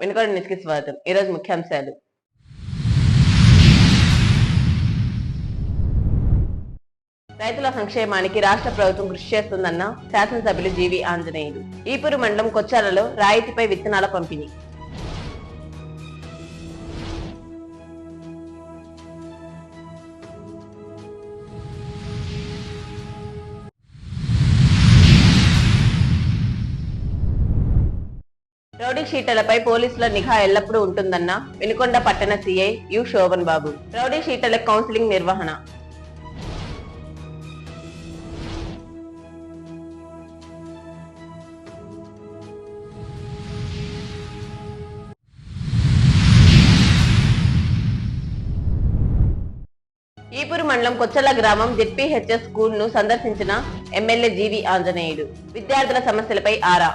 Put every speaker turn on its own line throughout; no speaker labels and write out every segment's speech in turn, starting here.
నమస్కారం వెనుకొండ న్యూస్కి స్వాగతం ఈరోజు ముఖ్యాంశాలు. రైతుల సంక్షేమానికి రాష్ట్ర ప్రభుత్వం కృషి చేస్తుందన్న శాసనసభ్యులు జీవి ఆంజనేయులు. ఈపూరు మండలం కొచ్చాలలో రాయితీపై విత్తనాల పంపిణీ. షీటలపై పోలీసుల నిఘా ఎల్లప్పుడూ ఉంటుందన్న. వినుకొండ పట్టణ CI U. Shobhan Babu. Rowdy షీటల counselling నిర్వహణ. ఈపూరు మండలం కొచ్చల గ్రామం జెడ్పీహెచ్ఎస్ స్కూల్ను సందర్శించిన ఎమ్మెల్యే జీవి ఆంజనేయులు విద్యార్థుల సమస్యలపై ఆరా.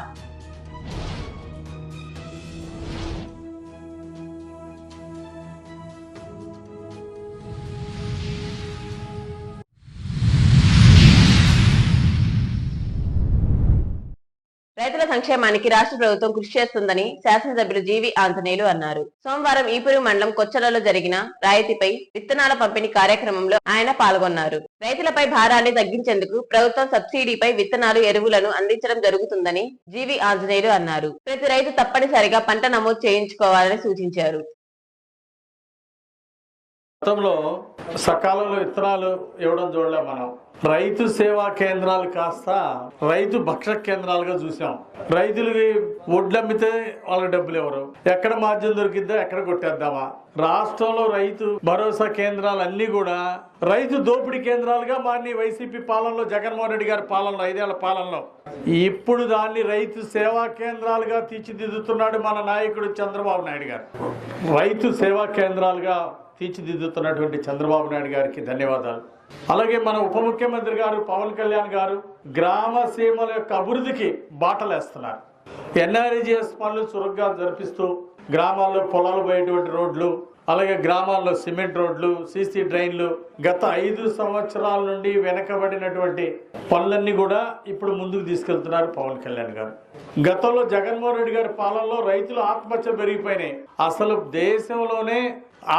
సంక్షేమానికి రాష్ట్ర ప్రభుత్వం కృషి చేస్తుందని శాసనసభ్యులు జీవి ఆంజనేయులు అన్నారు. సోమవారం ఈపురు మండలం కొచ్చలలో జరిగిన రాయితీపై విత్తనాల పంపిణీ కార్యక్రమంలో ఆయన పాల్గొన్నారు. రైతులపై భారాన్ని తగ్గించేందుకు ప్రభుత్వం సబ్సిడీపై విత్తనాలు ఎరువులను అందించడం జరుగుతుందని జీవి ఆంజనేయులు అన్నారు. ప్రతి రైతు తప్పనిసరిగా పంట నమోదు చేయించుకోవాలని సూచించారు.
గతంలో సకాలంలో విత్తనాలు ఇవ్వడం చూడలే మనం. రైతు సేవా కేంద్రాలు కాస్త రైతు భక్ష కేంద్రాలుగా చూసాం. రైతులకి వడ్లు అమ్మితే వాళ్ళకి డబ్బులు ఎవరు? ఎక్కడ మార్జిన్ దొరికిద్దా ఎక్కడ కొట్టేద్దామా? రాష్ట్రంలో రైతు భరోసా కేంద్రాలు అన్ని కూడా రైతు దోపిడీ కేంద్రాలుగా మారిన వైసీపీ పాలనలో జగన్మోహన్ రెడ్డి గారి పాలనలో ఐదేళ్ళ పాలనలో. ఇప్పుడు దాన్ని రైతు సేవా కేంద్రాలుగా తీర్చిదిద్దుతున్నాడు మన నాయకుడు చంద్రబాబు నాయుడు గారు. రైతు సేవా కేంద్రాలుగా తీర్చిదిద్దుతున్నటువంటి చంద్రబాబు నాయుడు గారికి ధన్యవాదాలు. అలాగే మన ఉప ముఖ్యమంత్రి గారు పవన్ కళ్యాణ్ గారు గ్రామ సీమల యొక్క అభివృద్ధికి బాటలేస్తున్నారు. ఎన్ఆర్జీఎస్ పనులు చురుగ్గా జరిపిస్తూ గ్రామాల్లో పొలాలు పోయేటువంటి రోడ్లు అలాగే గ్రామాల్లో సిమెంట్ రోడ్లు సీసీ డ్రైన్లు గత ఐదు సంవత్సరాల నుండి వెనకబడినటువంటి పనులన్నీ కూడా ఇప్పుడు ముందుకు తీసుకెళ్తున్నారు పవన్ కళ్యాణ్ గారు. గతంలో జగన్మోహన్ రెడ్డి గారి పాలనలో రైతులు ఆత్మహత్యలు పెరిగిపోయినాయి. అసలు దేశంలోనే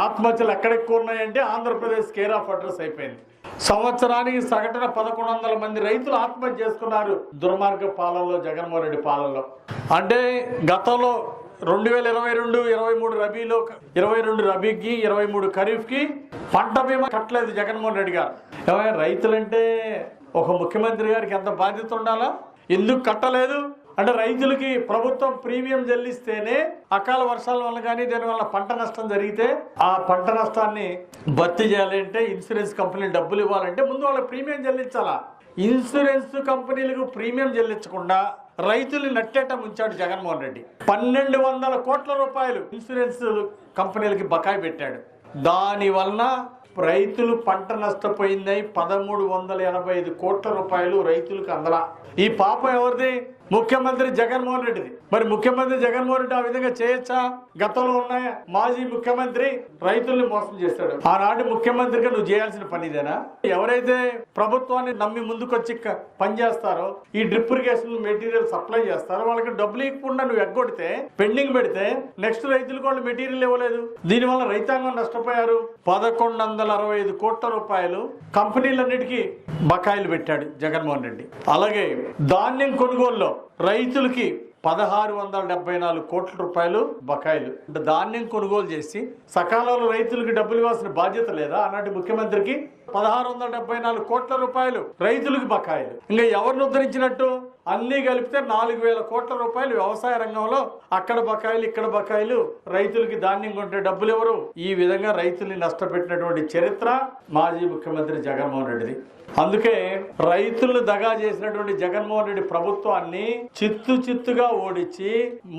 ఆత్మహత్యలు ఎక్కడెక్కువ ఉన్నాయంటే ఆంధ్రప్రదేశ్ కేర్ ఆఫ్ అడ్రస్ అయిపోయింది. సంవత్సరానికి సగటున పదకొండు వందల మంది రైతులు ఆత్మహత్య చేసుకున్నారు. దుర్మార్గ పాలనలో జగన్మోహన్ రెడ్డి పాలనలో. అంటే గతంలో రెండు వేల ఇరవై రెండు ఇరవై మూడు రబీలో ఇరవై రెండు రబీకి ఇరవై మూడు ఖరీఫ్కి పంట బీమా కట్టలేదు జగన్మోహన్ రెడ్డి గారు. ఏమైనా రైతులంటే ఒక ముఖ్యమంత్రి గారికి ఎంత బాధ్యత ఉండాలా? ఎందుకు కట్టలేదు? అంటే రైతులకి ప్రభుత్వం ప్రీమియం చెల్లిస్తేనే అకాల వర్షాల వల్ల కానీ దానివల్ల పంట నష్టం జరిగితే ఆ పంట నష్టాన్ని భర్తీ చేయాలంటే ఇన్సూరెన్స్ కంపెనీలు డబ్బులు ఇవ్వాలంటే ముందు వాళ్ళ ప్రీమియం చెల్లించాలా? ఇన్సూరెన్స్ కంపెనీలకు ప్రీమియం చెల్లించకుండా రైతులు నట్టేట ముంచాడు జగన్మోహన్ రెడ్డి. పన్నెండు వందల కోట్ల రూపాయలు ఇన్సూరెన్స్ కంపెనీలకి బకాయి పెట్టాడు. దాని వలన రైతులు పంట నష్టపోయిందని పదమూడు వందల ఎనభై ఐదు కోట్ల రూపాయలు రైతులకు అందలా. ఈ పాపం ఎవరిది? ముఖ్యమంత్రి జగన్మోహన్ రెడ్డిది. మరి ముఖ్యమంత్రి జగన్మోహన్ రెడ్డి ఆ విధంగా చేయొచ్చా? గతంలో ఉన్న మాజీ ముఖ్యమంత్రి రైతుల్ని మోసం చేస్తాడు ఆనాటి ముఖ్యమంత్రిగా నువ్వు చేయాల్సిన పని ఇదేనా? ఎవరైతే ప్రభుత్వాన్ని నమ్మి ముందుకొచ్చి క- పనిచేస్తారో ఈ డ్రిప్ ఇరిగేషన్ మెటీరియల్ సప్లై చేస్తారో వాళ్ళకి డబ్బులు ఇవ్వకుండా నువ్వు ఎగ్గొడితే పెండింగ్ పెడితే నెక్స్ట్ రైతులకు వాళ్ళు మెటీరియల్ ఇవ్వలేదు. దీనివల్ల రైతాంగం నష్టపోయారు. పదకొండు వందల అరవై ఐదు కోట్ల రూపాయలు కంపెనీలన్నిటికీ బకాయిలు పెట్టాడు జగన్మోహన్ రెడ్డి. అలాగే ధాన్యం కొనుగోలులో రైతులకి పదహారు వందల డెబ్బై నాలుగు కోట్ల రూపాయలు బకాయిలు. అంటే ధాన్యం కొనుగోలు చేసి సకాలంలో రైతులకు డబ్బులు ఇవ్వాల్సిన బాధ్యత లేదా? ఆనాటి ముఖ్యమంత్రికి పదహారు వందల డెబ్బై నాలుగు కోట్ల రూపాయలు రైతులకు బకాయిలు. ఇంకా ఎవరిని ఉద్ధరించినట్టు? అన్ని కలిపితే నాలుగు వేల కోట్ల రూపాయలు వ్యవసాయ రంగంలో అక్కడ బకాయిలు ఇక్కడ బకాయిలు రైతులకి ధాన్యం కొంటే డబ్బులు ఎవరు? ఈ విధంగా రైతుల్ని నష్టపెట్టినటువంటి చరిత్ర మాజీ ముఖ్యమంత్రి జగన్మోహన్ రెడ్డిది. అందుకే రైతులను దగా చేసినటువంటి జగన్మోహన్ రెడ్డి ప్రభుత్వాన్ని చిత్తు చిత్తుగా ఓడించి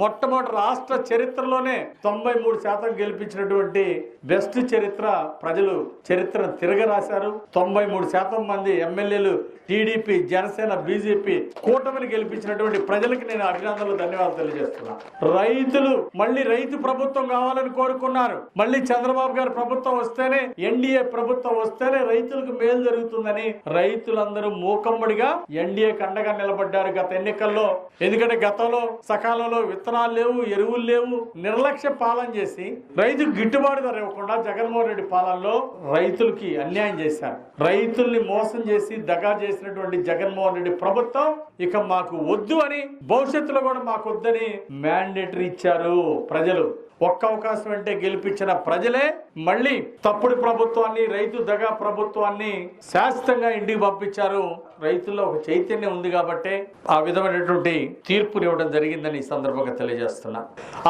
మొట్టమొదటి రాష్ట్ర చరిత్రలోనే తొంభై మూడు శాతం గెలిపించినటువంటి బెస్ట్ చరిత్ర ప్రజలు చరిత్రను తిరగరాశారు. చేశారు. తొంభై మూడు శాతం మంది ఎమ్మెల్యేలు టీడీపీ జనసేన బీజేపీ కూటమిని గెలిపించినటువంటి ప్రజలకు నేను అభినందనలు ధన్యవాదాలు తెలియజేస్తున్నా. రైతులు మళ్ళీ రైతు ప్రభుత్వం కావాలని కోరుకున్నారు. మళ్ళీ చంద్రబాబు గారు ప్రభుత్వం వస్తేనే ఎన్డీఏ ప్రభుత్వం వస్తేనే రైతులకు మేలు జరుగుతుందని రైతులందరూ మూకమ్మడిగా ఎన్డీఏ కండగా నిలబడ్డారు గత ఎన్నికల్లో. ఎందుకంటే గతంలో సకాలంలో విత్తనాలు లేవు ఎరువులు లేవు నిర్లక్ష్య పాలన చేసి రైతుకు గిట్టుబాటు ధర ఇవ్వకుండా జగన్మోహన్ రెడ్డి పాలనలో రైతులకి అన్యాయం చేశారు. రైతుల్ని మోసం చేసి దగా చేసినటువంటి జగన్మోహన్ రెడ్డి ప్రభుత్వం ఇక మాకు వద్దు అని భవిష్యత్తులో కూడా మాకు వద్దని మ్యాండేటరీ ఇచ్చారు ప్రజలు. ఒక్క అవకాశం అంటే గెలిపించిన ప్రజలే మళ్ళీ తప్పుడు ప్రభుత్వాన్ని రైతు దగా ప్రభుత్వాన్ని శాశ్వతంగా ఇంటికి పంపించారు. రైతుల్లో ఒక చైతన్యం ఉంది కాబట్టి ఆ విధమైనటువంటి తీర్పునివ్వడం జరిగిందని ఈ సందర్భంగా తెలియజేస్తున్నా.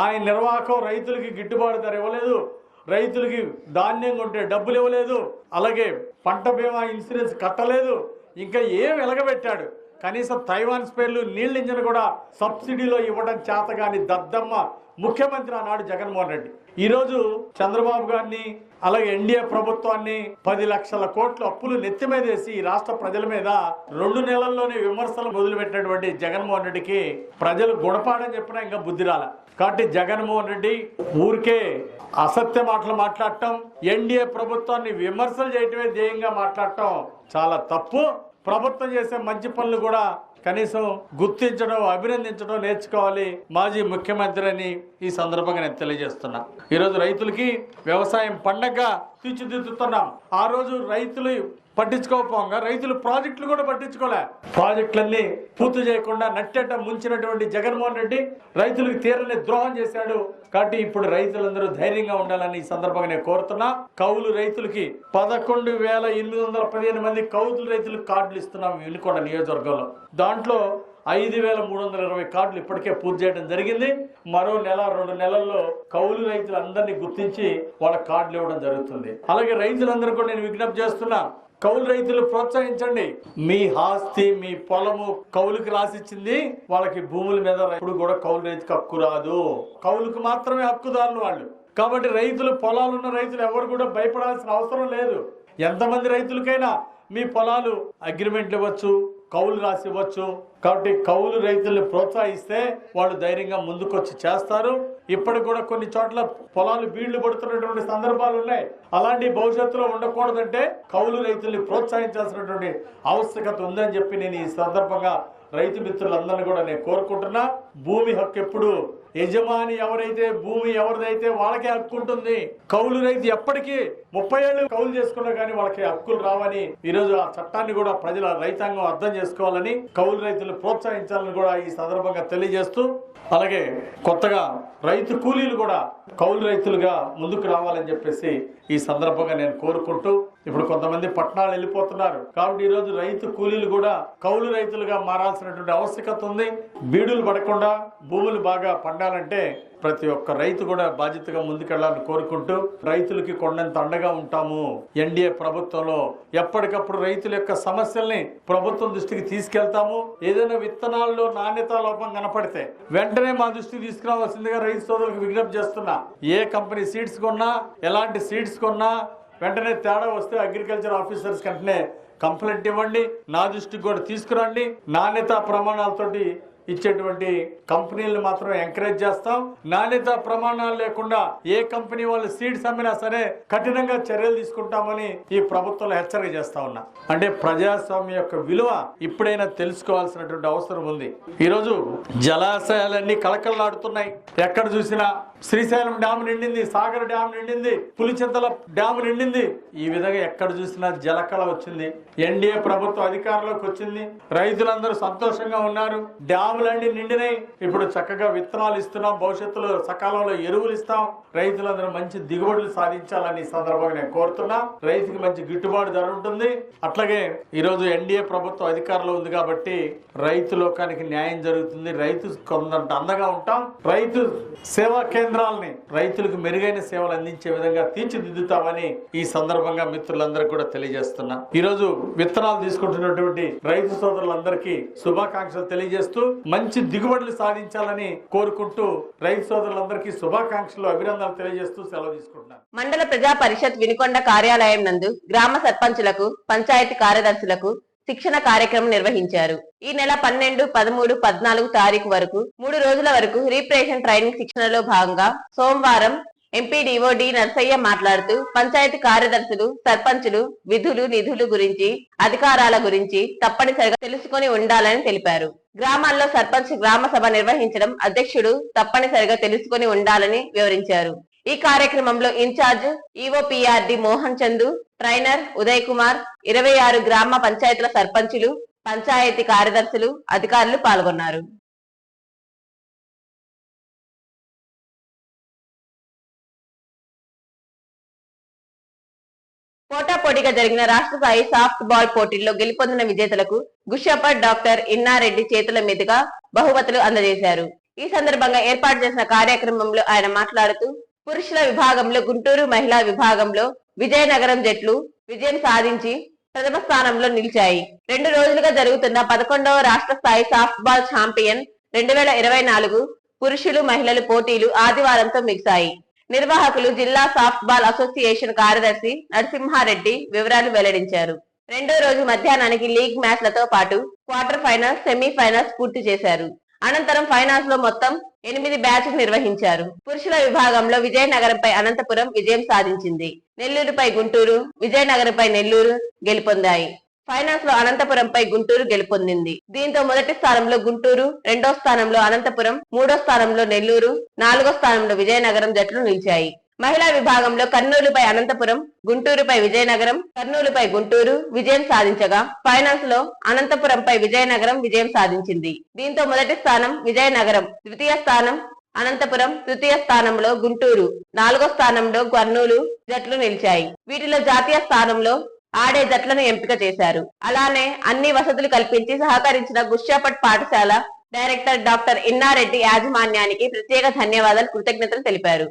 ఆయన నిర్వాహకం రైతులకి గిట్టుబాటు ధర ఇవ్వలేదు. రైతులకి ధాన్యం కొంటే డబ్బులు ఇవ్వలేదు. అలాగే పంట బీమా ఇన్సూరెన్స్ కట్టలేదు. ఇంకా ఏం వెలగబెట్టాడు? కనీసం తైవాన్ స్పేర్లు నీళ్ళ ఇంజన్ కూడా సబ్సిడీలో ఇవ్వడం చేతగాని దద్దమ్మ ముఖ్యమంత్రి ఆనాడు జగన్మోహన్ రెడ్డి. ఈరోజు చంద్రబాబు గారిని అలాగే ఎన్డీఏ ప్రభుత్వాన్ని పది లక్షల కోట్ల అప్పులు నెత్తి మీద వేసి ఈ రాష్ట్ర ప్రజల మీద రెండు నెలల్లోనే విమర్శలు మొదలుపెట్టినటువంటి జగన్మోహన్ రెడ్డికి ప్రజలు గుణపాడని చెప్పినా ఇంకా బుద్ధి రాలే. కాబట్టి జగన్మోహన్ రెడ్డి ఊరికే అసత్య మాటలు మాట్లాడటం ఎన్డీఏ ప్రభుత్వాన్ని విమర్శలు చేయటమే ధ్యేయంగా మాట్లాడటం చాలా తప్పు. ప్రభుత్వం చేసే మంచి పనులు కూడా కనీసం గుర్తించడం అభినందించడం నేర్చుకోవాలి మాజీ ముఖ్యమంత్రి అని ఈ సందర్భంగా నేను తెలియజేస్తున్నా. ఈరోజు రైతులకి వ్యవసాయం పండగ తీర్చిదిద్దుతున్నాం. ఆ రోజు రైతులు పట్టించుకోకపోగా రైతులు ప్రాజెక్టులు కూడా పట్టించుకోలే. ప్రాజెక్టులన్నీ పూర్తి చేయకుండా నట్టేట ముంచినటువంటి జగన్మోహన్ రెడ్డి రైతులకు తీరని ద్రోహం చేశాడు. కాబట్టి ఇప్పుడు రైతులందరూ ధైర్యంగా ఉండాలని ఈ సందర్భంగా నేను కోరుతున్నా. కౌలు రైతులకి పదకొండు వేల ఎనిమిది వందల పదిహేను మంది కౌలు రైతులకు కార్డులు ఇస్తున్నాం వినుకొండ నియోజకవర్గంలో. దాంట్లో ఐదు వేల మూడు వందల ఇరవై కార్డులు ఇప్పటికే పూర్తి చేయడం జరిగింది. మరో నెల రెండు నెలల్లో కౌలు రైతులందరినీ గుర్తించి వాళ్ళ కార్డులు ఇవ్వడం జరుగుతుంది. అలాగే రైతులందరూ కూడా నేను విజ్ఞప్తి చేస్తున్నా. కౌలు రైతులు ప్రోత్సహించండి. మీ ఆస్తి మీ పొలము కౌలుకి రాసిచ్చింది వాళ్ళకి భూముల మీద ఇప్పుడు కూడా కౌలు రైతుకి హక్కు రాదు. కౌలుకు మాత్రమే హక్కుదారులు వాళ్ళు. కాబట్టి రైతులు పొలాలున్న రైతులు ఎవరు కూడా భయపడాల్సిన అవసరం లేదు. ఎంతమంది రైతులకైనా మీ పొలాలు అగ్రిమెంట్లు ఇవ్వచ్చు కౌలు రాసి ఇవ్వచ్చు. కాబట్టి కౌలు రైతుల్ని ప్రోత్సహిస్తే వాళ్ళు ధైర్యంగా ముందుకొచ్చి చేస్తారు. ఇప్పటికి కూడా కొన్ని చోట్ల పొలాలు బీళ్ళు పడుతున్నటువంటి సందర్భాలు ఉన్నాయి. అలాంటి భవిష్యత్తులో ఉండకూడదంటే కౌలు రైతుల్ని ప్రోత్సహించాల్సినటువంటి ఆవశ్యకత ఉందని చెప్పి నేను ఈ సందర్భంగా రైతు మిత్రులందరినీ కూడా నేను కోరుకుంటున్నా భూమి హక్కు ఎప్పుడు? యజమాని ఎవరైతే భూమి ఎవరిదైతే వాళ్ళకే హక్కు ఉంటుంది కౌలు రైతు ఎప్పటికీ ముప్పై ఏళ్ళు కౌలు చేసుకున్నా కానీ వాళ్ళకి హక్కులు రావని ఈ రోజు ఆ చట్టాన్ని కూడా ప్రజల రైతాంగం అర్థం చేసుకోవాలని కౌలు రైతులు ప్రోత్సహించాలని కూడా ఈ సందర్భంగా తెలియజేస్తూ అలాగే కొత్తగా రైతు కూలీలు కూడా కౌలు రైతులుగా ముందుకు రావాలని చెప్పేసి ఈ సందర్భంగా నేను కోరుకుంటూ ఇప్పుడు కొంతమంది పట్టణాలు వెళ్ళిపోతున్నారు. కాబట్టి ఈ రోజు రైతు కూలీలు కూడా కౌలు రైతులుగా మారాల్సినటువంటి ఆవశ్యకత ఉంది. బీడులు పడకుండా భూములు బాగా పండాలంటే ప్రతి ఒక్క రైతు కూడా బాధ్యతగా ముందుకెళ్ళాలని కోరుకుంటూ రైతులకి కొండంత అండగా ఉంటాము. ఎన్డీఏ ప్రభుత్వంలో ఎప్పటికప్పుడు రైతుల యొక్క సమస్యల్ని ప్రభుత్వం దృష్టికి తీసుకెళ్తాము. ఏదైనా విత్తనాల్లో నాణ్యత లోపం కనపడితే వెంటనే మా దృష్టికి తీసుకురావాల్సిందిగా రైతు సోదరులకు విజ్ఞప్తి చేస్తున్నా. ఏ కంపెనీ సీడ్స్ కొన్నా ఎలాంటి సీడ్స్ కొన్నా వెంటనే తేడా వస్తే అగ్రికల్చర్ ఆఫీసర్స్ వెంటనే కంప్లైంట్ ఇవ్వండి. నా దృష్టికి కూడా తీసుకురండి. నాణ్యత ప్రమాణాలతోటి ఇచ్చేటువంటి కంపెనీలను మాత్రం ఎంకరేజ్ చేస్తాం. నాణ్యత ప్రమాణాలు లేకుండా ఏ కంపెనీ వాళ్ళు సీడ్స్ అమ్మినా సరే కఠినంగా చర్యలు తీసుకుంటామని ఈ ప్రభుత్వంలో హెచ్చరిక చేస్తా ఉన్నా. అంటే ప్రజాస్వామ్యం యొక్క విలువ ఇప్పుడైనా తెలుసుకోవాల్సినటువంటి అవసరం ఉంది. ఈరోజు జలాశయాలన్నీ కళకళలాడుతున్నాయి. ఎక్కడ చూసినా శ్రీశైలం డ్యామ్ నిండింది సాగర్ డ్యామ్ నిండింది పులిచింతల డ్యామ్ నిండింది. ఈ విధంగా ఎక్కడ చూసినా జలకళ వచ్చింది. ఎన్డీఏ ప్రభుత్వం అధికారంలోకి వచ్చింది. రైతులందరూ సంతోషంగా ఉన్నారు. డ్యాములన్నీ నిండినాయి. ఇప్పుడు చక్కగా విత్తనాలు ఇస్తున్నాం. భవిష్యత్తులో సకాలంలో ఎరువులు ఇస్తాం. రైతులందరూ మంచి దిగుబడులు సాధించాలని సందర్భంగా నేను కోరుతున్నా. రైతుకి మంచి గిట్టుబాటు ధర ఉంటుంది. అట్లాగే ఈరోజు ఎన్డీఏ ప్రభుత్వం అధికారంలో ఉంది కాబట్టి రైతు లోకానికి న్యాయం జరుగుతుంది. రైతు కొందంత అండగా ఉంటాం. రైతు సేవా కేంద్రాలని రైతులకు మెరుగైన సేవలు అందించే విధంగా తీర్చిదిద్దుతామని ఈ సందర్భంగా మిత్రులందరికీ కూడా తెలియజేస్తున్నా. ఈ రోజు విత్తనాలు తీసుకుంటున్నటువంటి రైతు సోదరులందరికీ శుభాకాంక్షలు తెలియజేస్తూ మంచి దిగుబడులు సాధించాలని కోరుకుంటూ రైతు సోదరులందరికీ శుభాకాంక్షలు అభినందనలు తెలియజేస్తూ సెలవు తీసుకుంటున్నాను.
మండల ప్రజా పరిషత్ వినుకొండ కార్యాలయం నందు గ్రామ సర్పంచులకు పంచాయతీ కార్యదర్శులకు శిక్షణ కార్యక్రమం నిర్వహించారు. ఈ నెల పన్నెండు పదమూడు పద్నాలుగు తారీఖు వరకు మూడు రోజుల వరకు రీప్రేషన్ ట్రైనింగ్ శిక్షణలో భాగంగా సోమవారం ఎంపీడీఓ డి నర్సయ్య మాట్లాడుతూ పంచాయతీ కార్యదర్శులు సర్పంచులు విధులు నిధులు గురించి అధికారాల గురించి తప్పనిసరిగా తెలుసుకొని ఉండాలని తెలిపారు. గ్రామాల్లో సర్పంచ్ గ్రామ సభ నిర్వహించడం అధ్యక్షుడు తప్పనిసరిగా తెలుసుకొని ఉండాలని వివరించారు. ఈ కార్యక్రమంలో incharge EOPRD Mohan Chandu trainer Uday Kumar ఇరవై ఆరు గ్రామ పంచాయతీల సర్పంచులు పంచాయతీ కార్యదర్శులు అధికారులు పాల్గొన్నారు. పోటాపోటీగా జరిగిన రాష్ట్ర స్థాయి సాఫ్ట్ బాల్ పోటీల్లో గెలుపొందిన విజేతలకు గుషపట్ డాక్టర్ ఇన్నారెడ్డి చేతుల మీదుగా బహుమతులు అందజేశారు. ఈ సందర్భంగా ఏర్పాటు చేసిన కార్యక్రమంలో ఆయన మాట్లాడుతూ పురుషుల విభాగంలో గుంటూరు మహిళా విభాగంలో విజయనగరం జట్లు విజయం సాధించి ప్రథమ స్థానంలో నిలిచాయి. రెండు రోజులుగా జరుగుతున్న పదకొండవ రాష్ట్ర స్థాయి సాఫ్ట్ బాల్ ఛాంపియన్ రెండు వేల ఇరవై నాలుగు పురుషులు మహిళలు పోటీలు ఆదివారంతో ముగిశాయి. నిర్వాహకులు జిల్లా సాఫ్ట్ బాల్ అసోసియేషన్ కార్యదర్శి నరసింహారెడ్డి వివరాలు వెల్లడించారు. రెండో రోజు మధ్యాహ్నానికి లీగ్ మ్యాచ్లతో పాటు క్వార్టర్ ఫైనల్స్ సెమీ ఫైనల్స్ పూర్తి చేశారు. అనంతరం ఫైనాన్స్లో మొత్తం ఎనిమిది బ్యాచ్లు నిర్వహించారు. పురుషుల విభాగంలో విజయనగరంపై అనంతపురం విజయం సాధించింది. నెల్లూరుపై గుంటూరు విజయనగరంపై నెల్లూరు గెలుపొందాయి. ఫైనల్స్లో అనంతపురంపై గుంటూరు గెలుపొందింది. దీంతో మొదటి స్థానంలో గుంటూరు రెండో స్థానంలో అనంతపురం మూడో స్థానంలో నెల్లూరు నాలుగో స్థానంలో విజయనగరం జట్లు నిలిచాయి. మహిళా విభాగంలో కర్నూలుపై అనంతపురం గుంటూరుపై విజయనగరం కర్నూలుపై గుంటూరు విజయం సాధించగా ఫైనల్స్లో అనంతపురంపై విజయనగరం విజయం సాధించింది. దీంతో మొదటి స్థానం విజయనగరం ద్వితీయ స్థానం అనంతపురం తృతీయ స్థానంలో గుంటూరు నాలుగో స్థానంలో కర్నూలు జట్లు నిలిచాయి. వీటిలో జాతీయ స్థానంలో ఆడే జట్లను ఎంపిక చేశారు. అలానే అన్ని వసతులు కల్పించి సహకరించిన గుష్యాపట్ పాఠశాల డైరెక్టర్ డాక్టర్ ఇన్నారెడ్డి యాజమాన్యానికి ప్రత్యేక ధన్యవాదాలు కృతజ్ఞతలు తెలిపారు.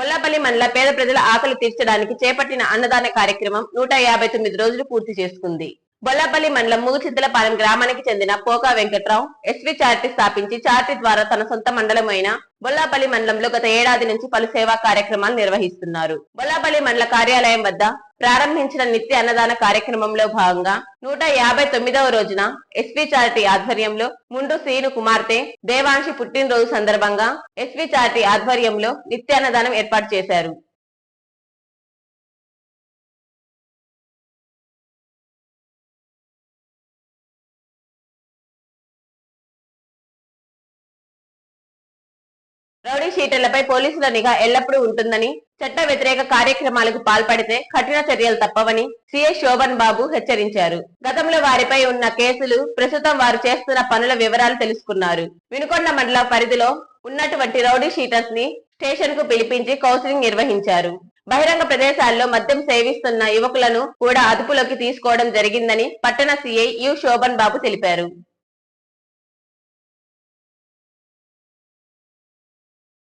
బొల్లాపల్లి మండల పేద ప్రజల ఆకలి తీర్చడానికి చేపట్టిన అన్నదాన కార్యక్రమం నూట యాభై తొమ్మిది రోజులు పూర్తి చేసుకుంది. బొల్లాపల్లి మండలం ముగుచిద్దలపాలెం గ్రామానికి చెందిన పోకా వెంకట్రావు ఎస్వి చారిటీ స్థాపించి చారిటీ ద్వారా తన సొంత మండలమైన బొల్లాపల్లి మండలంలో గత ఏడాది నుంచి పలు సేవా కార్యక్రమాలు నిర్వహిస్తున్నారు. బొల్లాపల్లి మండల కార్యాలయం వద్ద ప్రారంభించిన నిత్య అన్నదాన కార్యక్రమంలో భాగంగా నూట యాభై తొమ్మిదవ రోజున ఎస్వి చారిటీ ఆధ్వర్యంలో ముండు సీను కుమార్తె దేవాంశి పుట్టినరోజు సందర్భంగా ఎస్వి చారిటీ ఆధ్వర్యంలో నిత్య అన్నదానం ఏర్పాటు చేశారు. రౌడీ షీటర్లపై పోలీసుల నిఘా ఎల్లప్పుడూ ఉంటుందని చట్ట వ్యతిరేక కార్యక్రమాలకు పాల్పడితే కఠిన చర్యలు తప్పవని సిఐ శోభన్ బాబు హెచ్చరించారు. గతంలో వారిపై ఉన్న కేసులు ప్రస్తుతం వారు చేస్తున్న పనుల వివరాలు తెలుసుకున్నారు. వినుకొండ మండల పరిధిలో ఉన్నటువంటి రౌడీ షీటర్స్ని స్టేషన్కు పిలిపించి కౌన్సిలింగ్ నిర్వహించారు. బహిరంగ ప్రదేశాల్లో మద్యం సేవిస్తున్న యువకులను కూడా అదుపులోకి తీసుకోవడం జరిగిందని పట్టణ సీఐ యు శోభన్ బాబు తెలిపారు.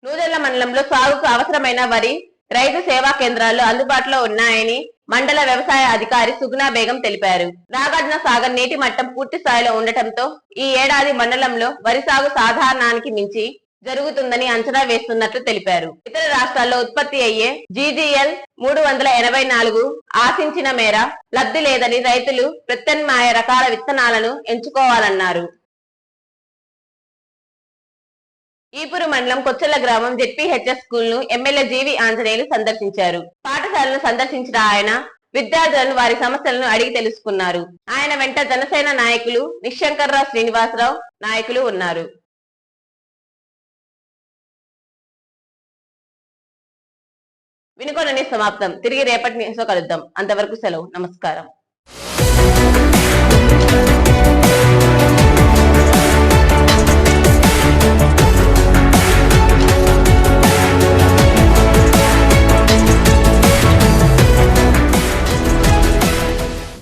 నూదెళ్ళ మండలంలో సాగుకు అవసరమైన వరి రైతు సేవా కేంద్రాలు అందుబాటులో ఉన్నాయని మండల వ్యవసాయ అధికారి సుగుణా బేగం తెలిపారు. నాగార్జున సాగర్ నీటి మట్టం పూర్తి స్థాయిలో ఉండటంతో ఈ ఏడాది మండలంలో వరి సాగు సాధారణానికి మించి జరుగుతుందని అంచనా వేస్తున్నట్లు తెలిపారు. ఇతర రాష్ట్రాల్లో ఉత్పత్తి అయ్యే జీజీఎల్ మూడు వందల ఎనభై నాలుగు ఆశించిన మేర లబ్ధి లేదని రైతులు ప్రత్యామ్నాయ రకాల విత్తనాలను ఎంచుకోవాలన్నారు. ఈపురు మండలం కొచ్చెల గ్రామం Z P H S స్కూల్ను M L A G V Anjaneyulu సందర్శించారు. పాఠశాలను సందర్శించిన ఆయన విద్యార్థులను వారి సమస్యలను అడిగి తెలుసుకున్నారు. ఆయన వెంట జనసేన నాయకులు నిశంకర్రావు శ్రీనివాసరావు నాయకులు ఉన్నారు. వినుకోనని సమాప్తం. తిరిగి రేపటి నిమిషం కలుద్దాం. అంతవరకు సెలవు. నమస్కారం.